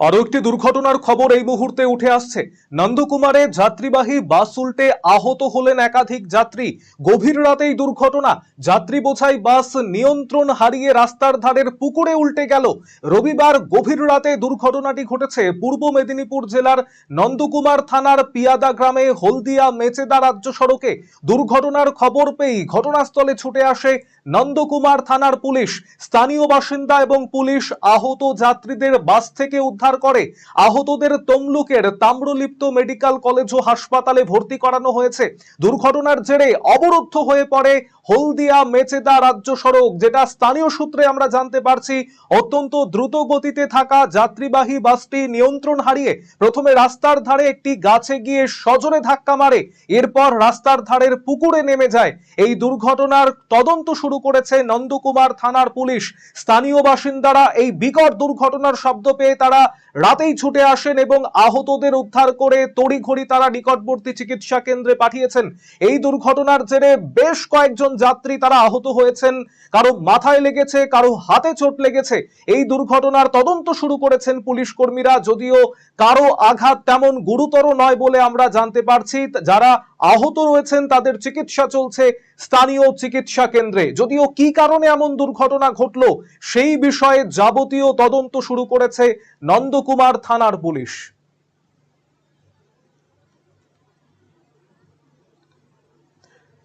আরও একটি দুর্ঘটনার খবর এই মুহূর্তে উঠে আসছে। নন্দকুমারে যাত্রীবাহী বাস উল্টে আহত হলেন একাধিক যাত্রী। গভীর রাতেই দুর্ঘটনা। যাত্রী বোঝাই বাস নিয়ন্ত্রণ হারিয়ে রাস্তার ধারের পুকুরে উল্টে গেল। রবিবার গভীর রাতে দুর্ঘটনাটি ঘটেছে পূর্ব মেদিনীপুর জেলার নন্দকুমার থানার পিয়াদা গ্রামে হলদিয়া মেচেদা রাজ্য সড়কে। দুর্ঘটনার খবর পেয়েই ঘটনাস্থলে ছুটে আসে নন্দকুমার থানার পুলিশ। স্থানীয় বাসিন্দা এবং পুলিশ আহত যাত্রীদের বাস থেকে উদ্ধার করে। আহতদের তমলুকের তাম্রলিপ্ত মেডিকেল কলেজ ও হাসপাতালে ভর্তি করানো হয়েছে। দুর্ঘটনার জেরে অবরুদ্ধ হয়ে পড়ে হলদিয়া মেচেদা রাজ্য সড়ক, যেটা স্থানীয় সূত্রে আমরা জানতে পারছি অত্যন্ত দ্রুত গতিতে থাকা যাত্রীবাহী বাসটি নিয়ন্ত্রণ হারিয়ে প্রথমে রাস্তার ধারে একটি গাছে গিয়ে সজোরে ধাক্কা মারে, এরপর রাস্তার ধারের পুকুরে নেমে যায়। এই দুর্ঘটনার তদন্ত শুরু করেছে নন্দকুমার থানার পুলিশ। স্থানীয় বাসিন্দারা এই বিকট দুর্ঘটনার শব্দ পেয়ে তারা রাতেই ছুটে আসেন এবং আহতদের উদ্ধার করে তড়িঘড়ি তারা নিকটবর্তী চিকিৎসা কেন্দ্রে পাঠিয়েছেন। এই দুর্ঘটনার জেরে বেশ কয়েকজন যাত্রী তারা আহত হয়েছেন। কারও মাথায় লেগেছে, কারও হাতে চোট লেগেছে। এই দুর্ঘটনার তদন্ত শুরু করেছেন পুলিশ কর্মীরা, যদিও কারও আঘাত তেমন গুরুতর নয় বলে আমরা জানতে পারছি। যারা আহত রয়েছেন, তাদের চিকিৎসা চলছে স্থানীয় চিকিৎসা কেন্দ্রে। যদিও কি কারণে এমন দুর্ঘটনা ঘটলো, সেই বিষয়ে যাবতীয় তদন্ত শুরু করেছে নন্দকুমার থানার পুলিশ।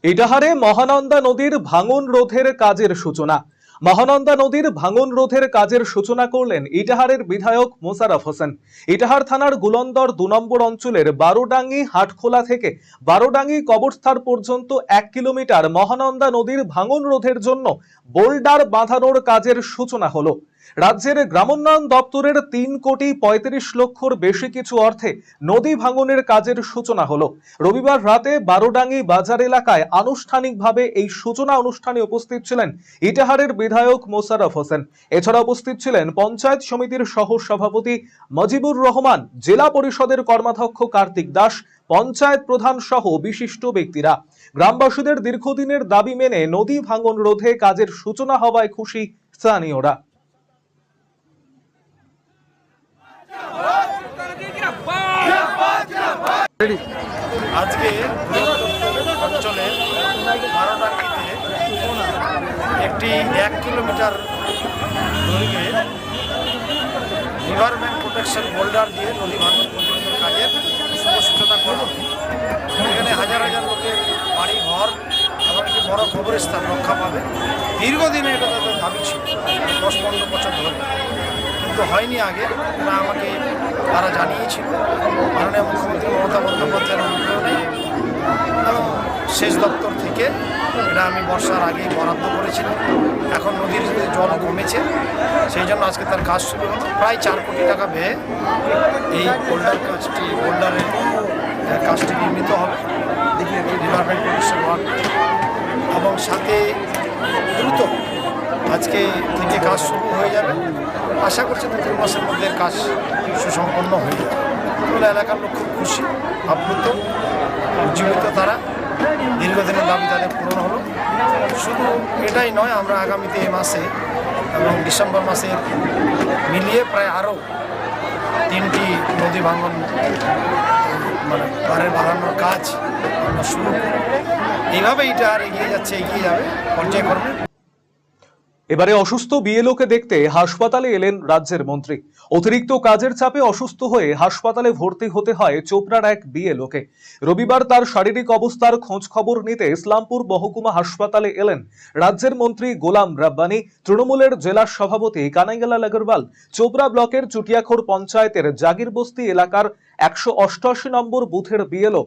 ইটাহারে মহানন্দা নদীর ভাঙন রোধের কাজের সূচনা। মহানন্দা নদীর ভাঙন রোধের কাজের সূচনা করলেন ইটাহারের বিধায়ক মোসারফ হোসেন। ইটাহার থানার গুলন্দর দু নম্বর অঞ্চলের বারোডাঙ্গি হাটখোলা থেকে বারোডাঙ্গি কবরস্থার পর্যন্ত এক কিলোমিটার মহানন্দা নদীর ভাঙন রোধের জন্য বোল্ডার বাঁধানোর কাজের সূচনা হলো। রাজ্যের গ্রামোন্নয়ন দপ্তরের তিন কোটি পঁয়ত্রিশ লক্ষর বেশি কিছু অর্থে নদী ভাঙনের কাজের সূচনা হলো। রবিবার রাতে বারোডাঙ্গি বাজার এলাকায় আনুষ্ঠানিকভাবে এই সূচনা অনুষ্ঠানে উপস্থিত ছিলেন ইটাহারের বিধায়ক মোশারফ হোসেন। এছাড়া উপস্থিত ছিলেন পঞ্চায়েত সমিতির সহ সভাপতি মজিবুর রহমান, জেলা পরিষদের কর্মাধ্যক্ষ কার্তিক দাস, পঞ্চায়েত প্রধান সহ বিশিষ্ট ব্যক্তিরা। গ্রামবাসীদের দীর্ঘদিনের দাবি মেনে নদী ভাঙন রোধে কাজের সূচনা হওয়ায় খুশি স্থানীয়রা। আজকে অঞ্চলের বারোটাঙ্গিতে একটি এক কিলোমিটার দৈর্ঘ্যে প্রোটেকশন হোল্ডার দিয়ে নদী ভাঙন কাজের শুভ সূচনা করা হলো। এখানে হাজার হাজার লোকের বাড়ি, ঘর এবং একটি বড় কবরস্থান রক্ষা পাবে। দীর্ঘদিনে এটা তাদের দাবি ছিল। দশ পনেরো বছর ধরে। কিন্তু হয়নি আগে। না আমাকে তারা জানিয়েছিল। মাননীয় মুখ্যমন্ত্রী মমতা বন্দ্যোপাধ্যায়ের অনুপ্রেরণে সেচ দপ্তর থেকে এটা আমি বর্ষার আগেই বরাদ্দ করেছিলাম। এখন নদীর জল কমেছে, সেই জন্য আজকে তার কাজ শুরু হলো। প্রায় চার কোটি টাকা ব্যয়ে এই হোল্ডার কাজটি হোল্ডারের কাজটি নির্মিত হবে। ডিপার্টমেন্ট প্রোটেকশন ওয়ার্ক এবং সাথে দ্রুত আজকে থেকে কাজ শুরু হয়ে যাবে। আশা করছি দু তিন মাসের মধ্যে কাজ সুসম্পন্ন হয়ে যাবে। এলাকার লোক খুব খুশি, আপ্লুত উজ্জীবিত তারা। দীর্ঘদিনের দাবি তাদের পূরণ হলো। শুধু এটাই নয়, আমরা আগামীতে এই মাসে এবং ডিসেম্বর মাসে মিলিয়ে প্রায় আরও তিনটি নদী ভাঙন মানে পাড়ের বাড়ানোর কাজ আমরা শুরু এইভাবে এটা আর এগিয়ে যাচ্ছে, এগিয়ে যাবে, পর্যায়ক্রমে। এবারে অসুস্থ বিএলওকে দেখতে হাসপাতালে এলেন রাজ্যের মন্ত্রী। অতিরিক্ত কাজের চাপে অসুস্থ হয়ে হাসপাতালে ভর্তি হতে হয় চোপড়ার এক বিএলওকে রবিবার তার শারীরিক অবস্থার খোঁজ খবর নিতে ইসলামপুর মহকুমা হাসপাতালে এলেন রাজ্যের মন্ত্রী গোলাম রাব্বানি। তৃণমূলের জেলা সভাপতি কানাইগালাল আগরওয়াল, চোপড়া ব্লকের চুটিয়াখোর পঞ্চায়েতের জাগিরবস্তি এলাকার একশো অষ্টআশি নম্বর বুথের বিএলও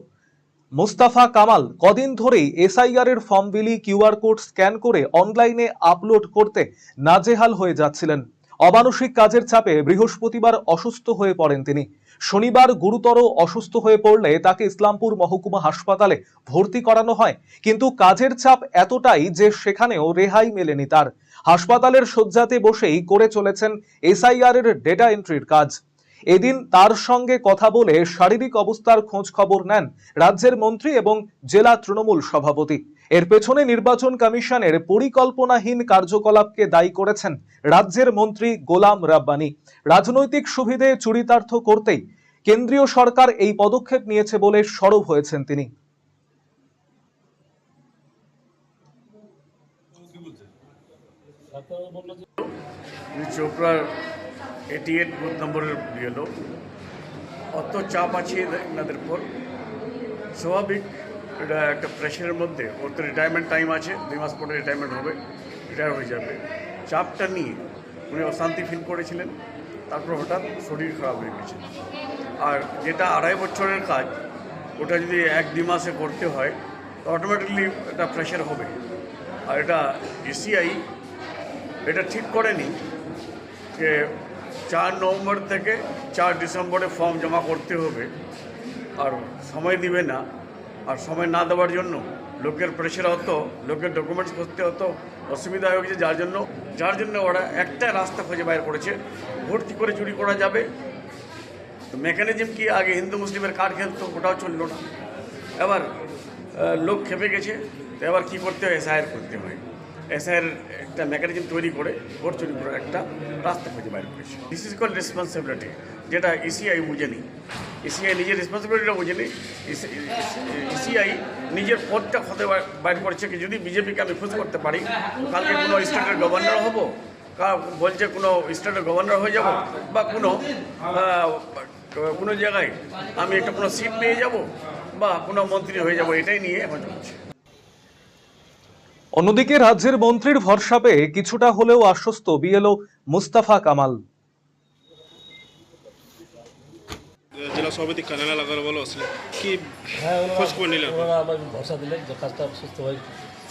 মুস্তাফা কামাল কদিন ধরেই এসআইআর এর ফর্ম বিলি কিউআর কোড স্ক্যান করে অনলাইনে আপলোড করতে নাজেহাল হয়ে যাচ্ছিলেন। অমানসিক কাজের চাপে বৃহস্পতিবার অসুস্থ হয়ে পড়েন তিনি। শনিবার গুরুতর অসুস্থ হয়ে পড়লে তাকে ইসলামপুর মহকুমা হাসপাতালে ভর্তি করানো হয়, কিন্তু কাজের চাপ এতটাই যে সেখানেও রেহাই মেলেনি তার। হাসপাতালের শয্যাতে বসেই করে চলেছেন এসআইআর এর ডেটা এন্ট্রির কাজ। এদিন তার সঙ্গে কথা বলে শারীরিক অবস্থার খোঁজ খবর নেন রাজ্যের মন্ত্রী এবং জেলা তৃণমূল সভাপতি। এর পেছনে নির্বাচন কমিশনের পরিকল্পনাহীন কার্যকলাপকে দায়ী করেছেন রাজ্যের মন্ত্রী গোলাম রাব্বানি। রাজনৈতিক সুবিধে চরিতার্থ করতেই কেন্দ্রীয় সরকার এই পদক্ষেপ নিয়েছে বলে সরব হয়েছেন তিনি। চোপড়ার এইটি এইট বুথ নম্বরের বিএলও। অত চাপ আছে এনাদের পর স্বাভাবিক, এটা একটা প্রেশারের মধ্যে। ওর তো রিটায়ারমেন্ট টাইম আছে, দুই মাস পরে রিটায়ারমেন্ট হবে রিটায়ার হয়ে যাবে। চাপটা নিয়ে উনি অশান্তি ফিল করেছিলেন। তারপর হঠাৎ শরীর খারাপ হয়ে গেছে। আর যেটা আড়াই বছরের কাজ, ওটা যদি এক দুই মাসে করতে হয়, তো অটোমেটিকলি এটা প্রেশার হবে। আর এটা এসিআই এটা ঠিক করেনি যে চার নভেম্বর থেকে চার ডিসেম্বরে ফর্ম জমা করতে হবে। আর সময় দিবে না। আর সময় না দেওয়ার জন্য লোকের প্রেশার হতো, লোকের ডকুমেন্টস করতে হতো, অসুবিধা হয়ে গেছে যার জন্য যার জন্য ওরা একটা রাস্তা খুঁজে বাইর করেছে। কী করে চুরি করা যাবে। তো মেকানিজম কি? আগে হিন্দু মুসলিমের কার্ড খেলতো, ওটাও চলল না। এবার লোক খেপে গেছে। তো এবার কী করতে হয়? এসআইআর করতে হয়। এসআইআর একটা মেকানিজম তৈরি করে ভোট চুরি করার একটা রাস্তা খুঁজে বাইর করেছে। দিস ইজ কল রেসপন্সিবিলিটি যেটা ইসিআই বুঝেনি। ইসিআই নিজের রেসপন্সিবিলিটিটা বুঝেনি। ইসিআই নিজের পদটা খতে বাইর করেছে কি যদি বিজেপিকে আমি খুশি করতে পারি কালকে কোনো স্টেটের গভর্নর হব? বলছে কোনো স্টেটের গভর্নর হয়ে যাব? বা কোনো কোনো জায়গায় আমি একটা কোনো সিট পেয়ে যাব? বা কোনো মন্ত্রী হয়ে যাব? এটাই নিয়ে এখন চলছে। অন্যদিকে রাজ্যের মন্ত্রীর ভরসা পেয়ে কিছুটা হলেও আশ্বস্ত বিএলও মুস্তাফা কামাল। জেলা সভাপতি কানালা লাগার আসলে কি হ্যাঁ খোঁজ করে নিলেন? ওনারা আমার ভরসা দিলেন যে কাজটা সুস্থ হয়ে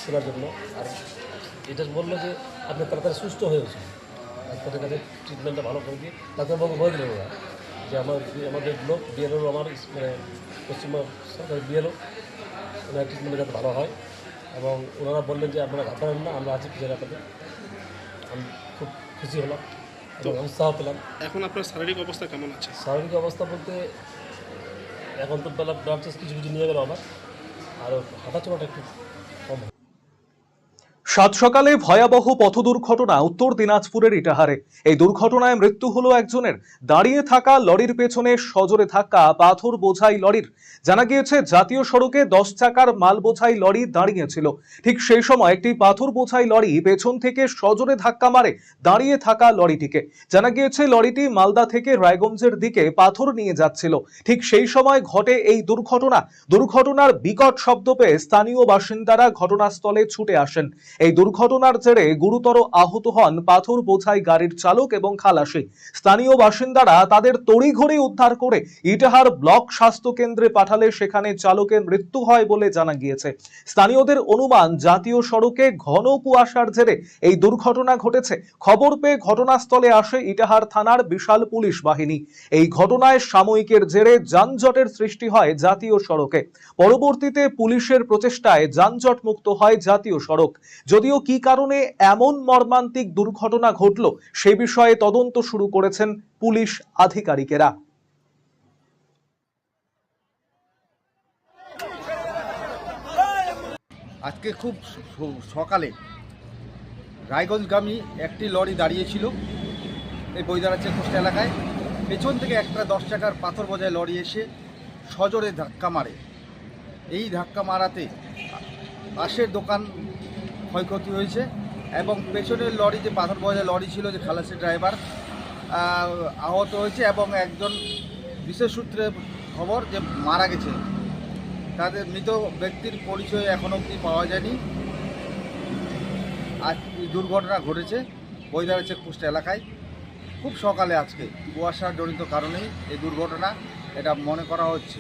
শোনার জন্য। আর এটা বলল যে আপনি তাড়াতাড়ি সুস্থ হয়ে ডাক্তারের কাছে ট্রিটমেন্টটা ভালো করে দিয়ে ডাক্তারবাবু বলে দিলেন ওরা যে আমার আমাদের লোক বিএলও আমার মানে পশ্চিমবঙ্গ সরকার বিএলও ওনার ট্রিটমেন্ট যাতে ভালো হয়। এবং ওনারা বললেন যে আপনারা ঘাবড়ান না আমরা আছি পিছিয়ে রাখাতে আমি খুব খুশি হলাম এবং উৎসাহ পেলাম। এখন আপনার শারীরিক অবস্থা কেমন আছে? শারীরিক অবস্থা বলতে এখন তো বেলা ব্লাড টেস্ট কিছু কিছু নিয়ে গেল আবার আর হাঁটা চলাটা একটু কম। সাত সকালে ভয়াবহ পথ দুর্ঘটনা উত্তর দিনাজপুরের ইটাহারে। এই দুর্ঘটনায় মৃত্যু হলো একজনের। দাঁড়িয়ে থাকা লরির পেছনে সজোরে ধাক্কা, পাথর বোঝাই লরির। জানা গিয়েছে, জাতীয় সড়কে দশ চাকার মাল বোঝাই লরি দাঁড়িয়েছিল। ঠিক সেই সময় একটি পাথর বোঝাই লরি পেছন থেকে সজোরে ধাক্কা মারে দাঁড়িয়ে থাকা লরিটিকে। জানা গিয়েছে, লরিটি মালদা থেকে রায়গঞ্জের দিকে পাথর নিয়ে যাচ্ছিল। ঠিক সেই সময় ঘটে এই দুর্ঘটনা। দুর্ঘটনার বিকট শব্দ পেয়ে স্থানীয় বাসিন্দারা ঘটনাস্থলে ছুটে আসেন। এই দুর্ঘটনার জেরে গুরুতর আহত হন পাথর বোঝাই গাড়ির চালক এবং খালাসি। স্থানীয় বাসিন্দারা তাদের তড়িঘড়ি উদ্ধার করে ইটাহার ব্লক স্বাস্থ্য কেন্দ্রে পাঠালে সেখানে চালকের মৃত্যু হয় বলে জানা গিয়েছে। স্থানীয়দের অনুমান, জাতীয় সড়কে ঘন কুয়াশার জেরে এই দুর্ঘটনা ঘটেছে। খবর পেয়ে ঘটনাস্থলে আসে ইটাহার থানার বিশাল পুলিশ বাহিনী। এই ঘটনায় সাময়িকের জেরে যানজটের সৃষ্টি হয় জাতীয় সড়কে। পরবর্তীতে পুলিশের প্রচেষ্টায় যানজট মুক্ত হয় জাতীয় সড়ক। যদিও কি কারণে এমন মর্মান্তিক দুর্ঘটনা ঘটল, সে বিষয়ে তদন্ত শুরু করেছেন পুলিশ আধিকারিকেরা। আজকে খুব সকালে রায়গঞ্জগামী একটি লরি দাঁড়িয়েছিল এই বৈদারা চেকপোস্ট এলাকায়। পেছন থেকে একটা দশ চাকার পাথর বোঝায় লরি এসে সজোরে ধাক্কা মারে। এই ধাক্কা মারাতে পাশের দোকান ক্ষয়ক্ষতি হয়েছে এবং পেছনের লরি যে পাথর বোঝায় লরি ছিল যে খালাসি ড্রাইভার আহত হয়েছে এবং একজন বিশেষ সূত্রে খবর যে মারা গেছে। তাদের মৃত ব্যক্তির পরিচয় এখন অবধি পাওয়া যায়নি। আজ দুর্ঘটনা ঘটেছে বৈদারা চেকপোস্ট এলাকায়। খুব সকালে আজকে কুয়াশার জনিত কারণেই এই দুর্ঘটনা, এটা মনে করা হচ্ছে।